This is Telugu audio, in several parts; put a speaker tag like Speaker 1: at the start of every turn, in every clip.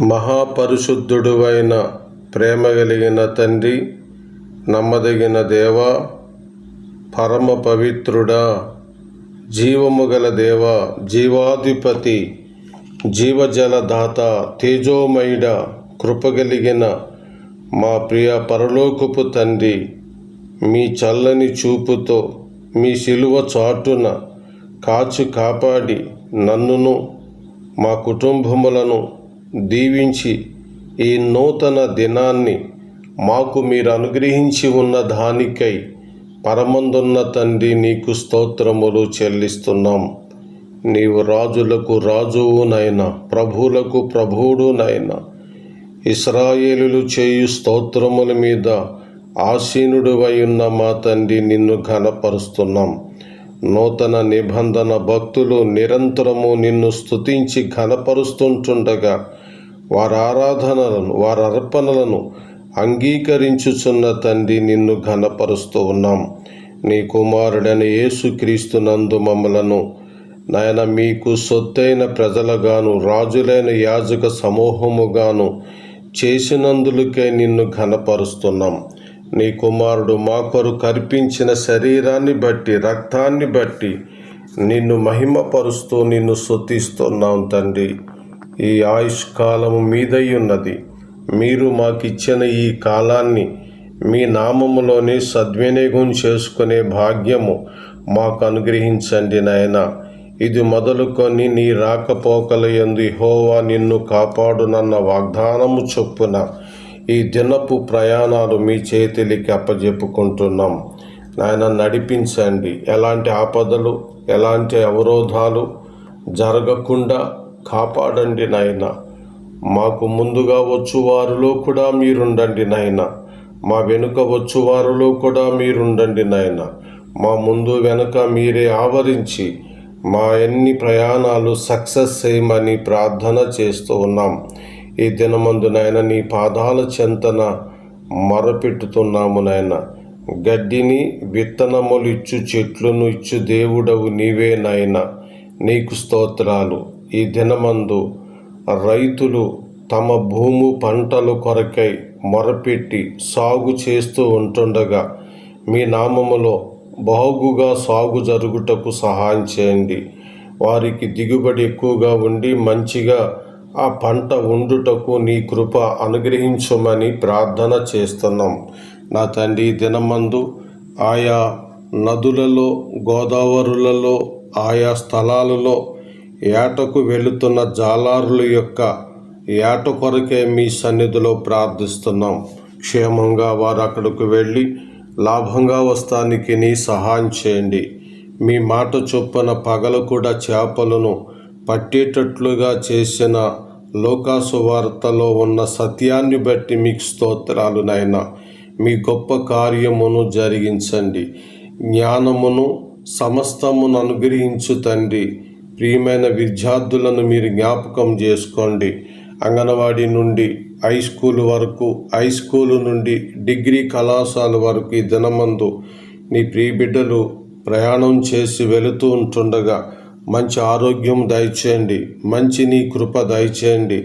Speaker 1: మహాపరిశుద్ధుడు అయిన ప్రేమ కలిగిన తండ్రి నమ్మదగిన దేవ పరమ పవిత్రుడా జీవము గల దేవ జీవాధిపతి జీవజలదాత తేజోమయుడ కృపగలిగిన మా ప్రియ పరలోకపు తండ్రి మీ చల్లని చూపుతో మీ శిలువ చాటున కాచు కాపాడి నన్నును మా కుటుంబములను దీవించి ఈ నూతన దినాన్ని మాకు మీరు అనుగ్రహించి ఉన్న దానికై పరమందున్న తండ్రి నీకు స్తోత్రములు చెల్లిస్తున్నాం. నీవు రాజులకు రాజువునైనా ప్రభువులకు ప్రభువుడునైనా ఇస్రాయేలులు చేయు స్తోత్రముల మీద ఆసీనుడువై ఉన్న మా తండ్రి నిన్ను ఘనపరుస్తున్నాం. నూతన నిబంధన భక్తులు నిరంతరము నిన్ను స్తుతించి ఘనపరుస్తుంటుండగా వారి ఆరాధనలను వారి అర్పణలను అంగీకరించుచున్న తండ్రి నిన్ను ఘనపరుస్తూ ఉన్నాం. నీ కుమారుడైన యేసుక్రీస్తు నందు మమ్మలను నాయన మీకు సొత్తైన ప్రజలుగాను రాజులైన యాజక సమూహముగాను చేసినందులకే నిన్ను ఘనపరుస్తున్నాం. నీ కుమారుడు మా కొరకు కర్పించిన శరీరాన్ని బట్టి రక్తాన్ని బట్టి నిన్ను మహిమపరుస్తూ నిన్ను స్తుతిస్తున్నాం తండ్రి. ఈ ఆయుష్ కాలము మీదై ఉన్నది మీరు మాకిచ్చిన ఈ కాలాన్ని మీ నామములోనే సద్వినియోగం చేసుకునే భాగ్యము మాకు అనుగ్రహించండి నాయన. ఇది మొదలుకొని నీ రాకపోకల ఎందు హోవా నిన్ను కాపాడునన్న వాగ్దానము చొప్పున ఈ దినపు ప్రయాణాలు మీ చేతికి అప్పజెప్పుకుంటున్నాం. నాయన నడిపించండి. ఎలాంటి ఆపదలు ఎలాంటి అవరోధాలు జరగకుండా కాపాడండి నాయన. మాకు ముందుగా వచ్చువారిలో కూడా మీరుండండి నాయన. మా వెనుక వచ్చువారిలో కూడా మీరుండండి నాయన. మా ముందు వెనుక మీరే ఆవరించి మా ఎన్ని ప్రయాణాలు సక్సెస్ చేయమని ప్రార్థన చేస్తూ ఉన్నాం. ఈ దినమందు నాయన నీ పాదాల చెంతన మొరపెట్టుతున్నాము నాయన. గడ్డిని విత్తనములు ఇచ్చు చెట్లను ఇచ్చు దేవుడవు నీవే నాయన. నీకు స్తోత్రాలు. ఈ దినమందు రైతులు తమ భూము పంటలు కొరకై మొరపెట్టి సాగు చేస్తూ ఉంటుండగా మీ నామములో బాగుగా సాగు జరుగుటకు సహాయం చేయండి. వారికి దిగుబడి ఎక్కువగా ఉండి మంచిగా ఆ పంట ఉండుటకు నీ కృప అనుగ్రహించమని ప్రార్థన చేస్తున్నాం. నా తండ్రి దినమందు ఆయా నదులలో గోదావరులలో ఆయా స్థలాలలో ఏటకు వెళుతున్న జాలారుల యొక్క ఏట కొరకే మీ సన్నిధిలో ప్రార్థిస్తున్నాం. క్షేమంగా వారు అక్కడికి వెళ్ళి లాభంగా వస్తానికి నీ సహాయం చేయండి. మీ మాట చొప్పున పగలు కూడా చేపలను పట్టేటట్లుగా చేసిన లోకాసు వార్తలో ఉన్న సత్యాన్ని బట్టి మీకు స్తోత్రాలు నాయన. మీ గొప్ప కార్యమును జరిగించండి. జ్ఞానమును సమస్తమును అనుగ్రహించు తండ్రి. ప్రియమైన విద్యార్థులను మీరు జ్ఞాపకం చేసుకోండి. అంగనవాడి నుండి హై స్కూల్ వరకు హై స్కూల్ నుండి డిగ్రీ కళాశాల వరకు ఈ దినమందు నీ ప్రియ బిడ్డలు ప్రయాణం చేసి వెళుతూ ఉంటుండగా మంచి ఆరోగ్యం దయచేయండి. మంచి నీ కృప దయచేయండి.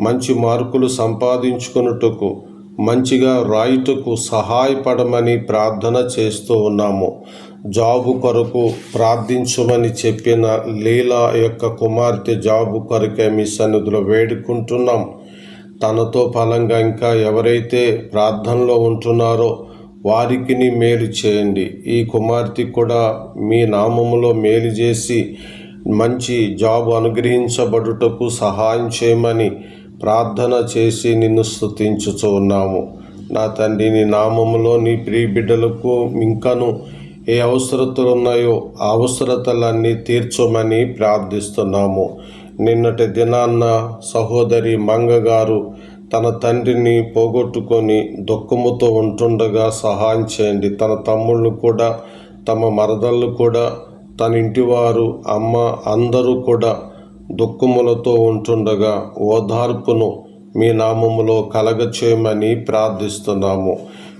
Speaker 1: మంచి మార్కులు సంపాదించుకున్నట్టుకు మంచిగా రాయుటకు సహాయపడమని ప్రార్థన చేస్తూ ఉన్నాము. జాబు కొరకు ప్రార్థించమని చెప్పిన లీలా యొక్క కుమార్తె జాబు కొరకే మీ సన్నిధిలో వేడుకుంటున్నాం. తనతో ఫలంగా ఇంకా ఎవరైతే ప్రార్థనలో ఉంటున్నారో వారికి మేలు చేయండి. ఈ కుమార్తె కూడా మీ నామములో మేలు చేసి మంచి జాబ్ అనుగ్రహించబడుటకు సహాయం చేయమని ప్రార్థన చేసి నిన్ను స్తుతించుచు ఉన్నాము. నా తండ్రి నీ నామములో నీ ప్రియ బిడ్డలకు ఇంకను ఏ అవసరతలు ఉన్నాయో ఆ అవసరతలన్నీ తీర్చమని ప్రార్థిస్తున్నాము. నిన్నటి దినాన్న సహోదరి మంగగారు తన తండ్రిని పోగొట్టుకొని దుఃఖముతో ఉంటుండగా సహాయం చేయండి. తన తమ్ముళ్ళు కూడా తమ మరదళ్ళు కూడా తన ఇంటివారు అమ్మ అందరూ కూడా దుఃఖములతో ఉంటుండగా ఓదార్పును మీ నామములో కలగచేయమని ప్రార్థిస్తున్నాము.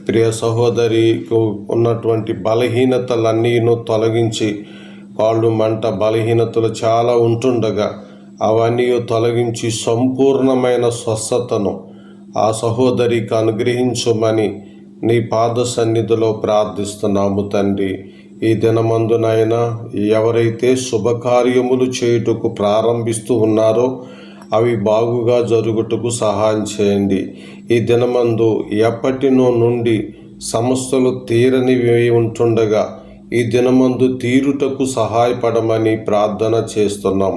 Speaker 1: ప్రియ సహోదరికి ఉన్నటువంటి బలహీనతలన్నీను తొలగించి కాళ్ళు మంట బలహీనతలు చాలా ఉంటుండగా అవన్నీ తొలగించి సంపూర్ణమైన స్వస్థతను ఆ సహోదరికి అనుగ్రహించమని నీ పాద సన్నిధిలో ప్రార్థిస్తున్నాము తండ్రి. ఈ దినమందునైనా ఎవరైతే శుభకార్యములు చేయుటకు ప్రారంభిస్తూ ఉన్నారో అవి బాగుగా జరుగుటకు సహాయం చేయండి. ఈ దినమందు ఎప్పటినో నుండి సమస్యలు తీరనివి ఉంటుండగా ఈ దినమందు తీరుటకు సహాయపడమని ప్రార్థన చేస్తున్నాం.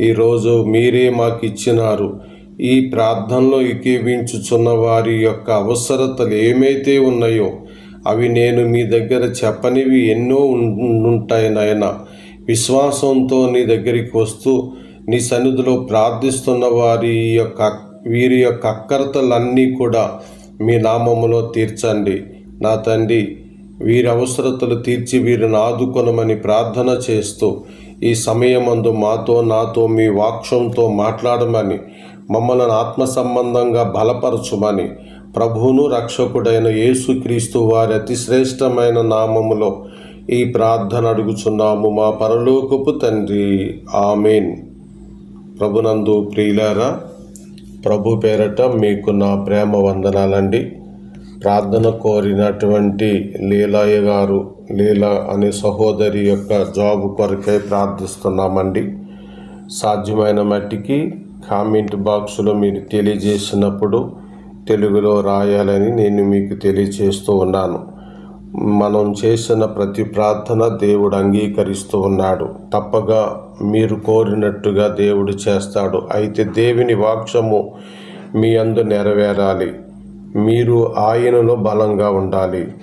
Speaker 1: ఈరోజు మీరే మాకు ఇచ్చినారు ఈ ప్రార్థనలో ఏకీవించుచున్న వారి యొక్క అవసరతలు ఏమైతే ఉన్నాయో అవి నేను మీ దగ్గర చెప్పనివి ఎన్నో ఉంటాయి నాయన విశ్వాసంతో నీ దగ్గరికి వస్తూ నీ సన్నిధిలో ప్రార్థిస్తున్న వారి యొక్క వీరి యొక్క అక్కరతలన్నీ కూడా మీ నామములో తీర్చండి. నా తండ్రి వీరి అవసరతలు తీర్చి వీరిని ఆదుకొనమని ప్రార్థన చేస్తూ ఈ సమయమందు మాతో నాతో మీ వాక్షంతో మాట్లాడమని మమ్మల్ని ఆత్మ సంబంధంగా బలపరచుమని ప్రభువును రక్షకుడైన యేసుక్రీస్తు వారి అతి శ్రేష్టమైన నామములో ఈ ప్రార్థన అడుగుచున్నాము మా పరలోకపు తండ్రి. ఆమెన్. ప్రభునందు ప్రియులారా ప్రభు పేరట మీకు నా ప్రేమ వందనాలండి. ప్రార్థన కోరినటువంటి లీలాయ గారు లీలా అనే సహోదరి యొక్క జాబ్ కొరకై ప్రార్థిస్తున్నామండి. సాధ్యమైన మట్టికి కామెంట్ బాక్సులో మీరు తెలియజేసినప్పుడు తెలుగులో రాయాలని నేను మీకు తెలియజేస్తూ ఉన్నాను. మనం చేసిన ప్రతి ప్రార్థన దేవుడు అంగీకరిస్తూ ఉన్నాడు. తప్పగా మీరు కోరినట్టుగా దేవుడు చేస్తాడు. అయితే దేవుని వాక్యము మీ అందు నెరవేరాలి. మీరు ఆయనలో బలంగా ఉండాలి.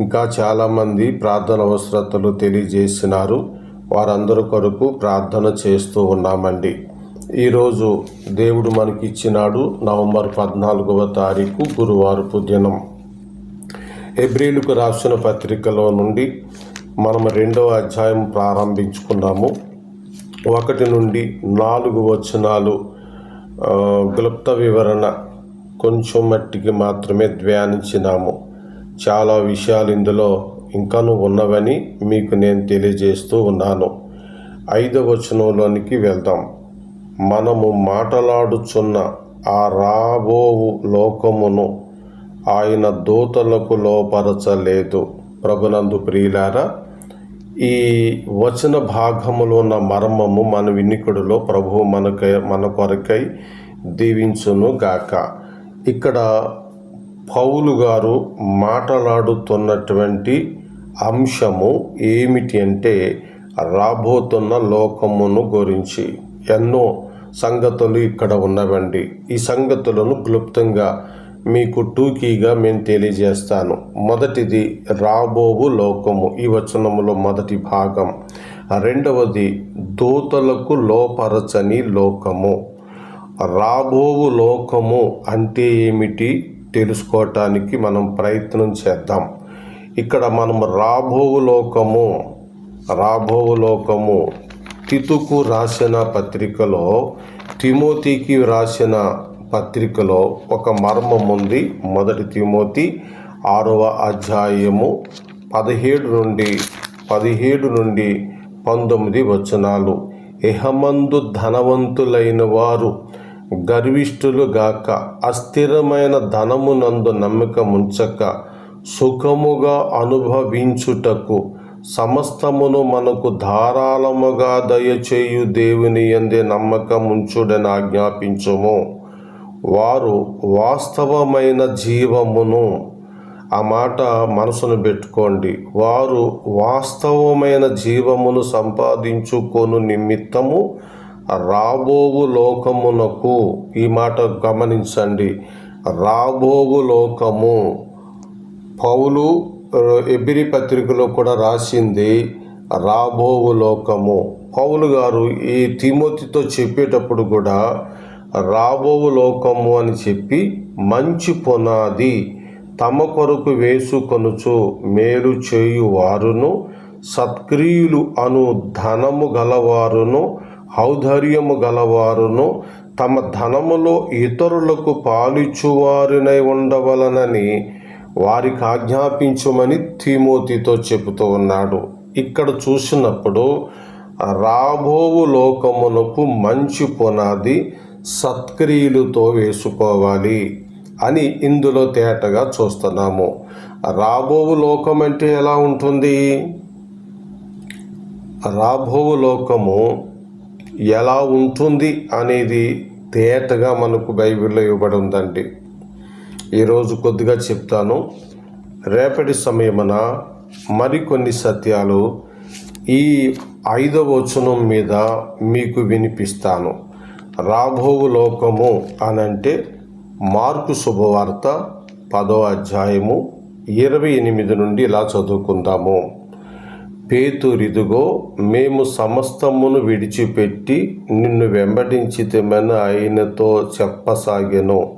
Speaker 1: ఇంకా చాలామంది ప్రార్థన అవసరతలు తెలియజేసినారు. వారందరి కొరకు ప్రార్థన చేస్తూ ఉన్నామండి. ఈరోజు దేవుడు మనకి ఇచ్చినాడు నవంబర్ పద్నాలుగవ తారీఖు గురువారపు దినం. ఎబ్రిలకు రాసిన పత్రికలో నుండి మనం రెండవ అధ్యాయం ప్రారంభించుకున్నాము. ఒకటి నుండి నాలుగు వచనాలు ఆ, క్లుప్త వివరణ కొంచెం మట్టికి మాత్రమే ధ్యానించినాము. చాలా విషయాలు ఇందులో ఇంకాను ఉన్నవని మీకు నేను తెలియజేస్తూ ఉన్నాను. ఐదవ వచనంలోనికి వెళ్దాం. మనము మాటలాడుచున్న ఆ రాబోవు లోకమును ఆయన దూతలకు లోపరచలేదు ప్రభునందు ప్రియులారా ఈ వచన భాగములో ఉన్న మర్మము మన వినికుడిలో ప్రభువు మనకై మన కొరకై దీవించును గాక. ఇక్కడ పౌలు గారు మాట్లాడుతున్నటువంటి అంశము ఏమిటి అంటే రాబోతున్న లోకమును గురించి. ఎన్నో సంగతులు ఇక్కడ ఉన్నవండి. ఈ సంగతులను క్లుప్తంగా మీకు టూకీగా మేము తెలియజేస్తాను. మొదటిది రాబోవు లోకము. ఈ వచనములో మొదటి భాగం. రెండవది దూతలకు లోపరచని లోకము. రాబోవు లోకము అంటే ఏమిటి? తెలుసుకోవటానికి మనం ప్రయత్నం చేద్దాం. ఇక్కడ మనం రాబోవు లోకము రాబోవు లోకము. తితుకు రాసిన పత్రికలో తిమోతికి రాసిన పత్రికలో ఒక మర్మం ఉంది. మొదటి తిమోతి ఆరవ అధ్యాయము పదిహేడు నుండి పదిహేడు నుండి పంతొమ్మిది వచనాలు. ఇహమందు ధనవంతులైన వారు గర్విష్ఠులు గాక అస్థిరమైన ధనమునందు నమ్మకముంచక సుఖముగా అనుభవించుటకు సమస్తమును మనకు ధారాళముగా దయచేయు దేవుని ఎందే నమ్మకముంచుడని ఆజ్ఞాపించుము. వారు వాస్తవమైన జీవమును. ఆ మాట మనసును పెట్టుకోండి. వారు వాస్తవమైన జీవమును సంపాదించుకొను నిమిత్తము రాబోవు లోకమునకు. ఈ మాట గమనించండి. రాబోవు లోకము. పౌలు ఎబిరి పత్రికలో కూడా రాసింది రాబోవు లోకము. పౌలు గారు ఈ తిమోతితో చెప్పేటప్పుడు కూడా రాబోవు లోకము అని చెప్పి మంచి పునాది. తమ కొరకు వేసుకొనుచు మేలు చేయు వారును సత్క్రియులు అను ధనము గలవారును ఔదార్యము గలవారును. తమ ధనములో ఇతరులకు పాలిచ్చువారినై ఉండవలనని వారికి ఆజ్ఞాపించమని తిమోతితో చెబుతూ ఉన్నాడు. ఇక్కడ చూసినప్పుడు రాబోవు లోకమునకు మంచి పునాది. సత్క్రియలతో వేసుకోవాలి అని ఇందులో తేటగా చూస్తున్నాము. రాబోవు లోకం అంటే ఎలా ఉంటుంది? రాబోవు లోకము ఎలా ఉంటుంది అనేది తేటగా మనకు బైబిల్లో ఇవ్వబడి ఉందండి ఈరోజు కొద్దిగా చెప్తాను. రేపటి సమయమున మరికొన్ని సత్యాలు ఈ ఐదవ వచనం మీద మీకు వినిపిస్తాను. రాబోవు లోకము అనంటే మార్కు శుభవార్త పదో అధ్యాయము ఇరవై ఎనిమిది నుండి ఇలా చదువుకుందాము. పేతురిదుగో మేము సమస్తమును విడిచిపెట్టి నిన్ను వెంబడించితేమని ఆయనతో చెప్పసాగెను.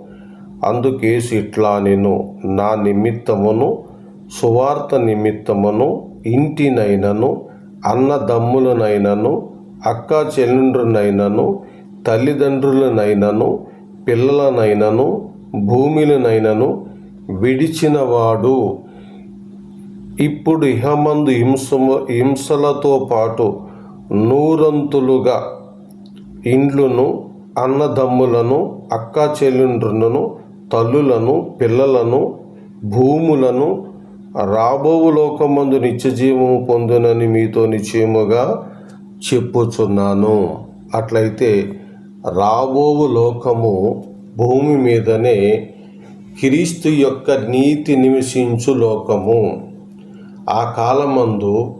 Speaker 1: అందుకేసు ఇట్లా నేను నా నిమిత్తమును సువార్త నిమిత్తమును ఇంటినైనను అన్నదమ్ములనైనను అక్క చెల్లుండ్రునైనను తల్లిదండ్రులనైనను పిల్లలనైనను భూమిలనైనను విడిచినవాడు. ఇప్పుడు ఇహమందు హింస హింసలతో పాటు నూరంతులుగా ఇండ్లును అన్నదమ్ములను అక్క చెల్లెండ్రులను తల్లులను పిల్లలను భూములను రాబోవు లోకమందు నిత్యజీవము పొందునని మీతో నిశ్చయముగా చెప్పుచున్నాను. అట్లయితే రాబోవు లోకము భూమి మీదనే క్రీస్తు యొక్క నీతి నివసించు లోకము. ఆ కాలమందు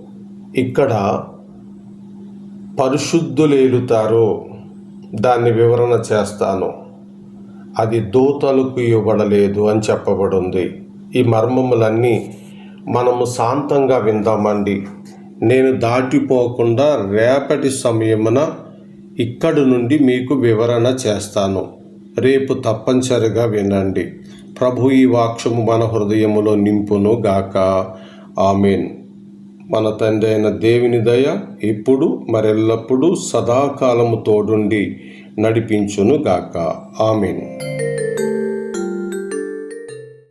Speaker 1: ఇక్కడ పరిశుద్ధులేలుతారు. దాన్ని వివరణ చేస్తాను. అది దూతలకు ఇవ్వబడలేదు అని చెప్పబడింది. ఈ మర్మములన్నీ మనము శాంతంగా విందామండి. నేను దాటిపోకుండా రేపటి సమయమున ఇక్కడి నుండి మీకు వివరణ చేస్తాను. రేపు తప్పనిసరిగా వినండి. ప్రభు ఈ వాక్షము మన హృదయములో నింపును గాక. ఆమెన్. మన తండ్రి అయిన దేవుని దయ ఇప్పుడు మరెల్లప్పుడూ సదాకాలము తోడుండి నడిపించును గాక. ఆమెన్.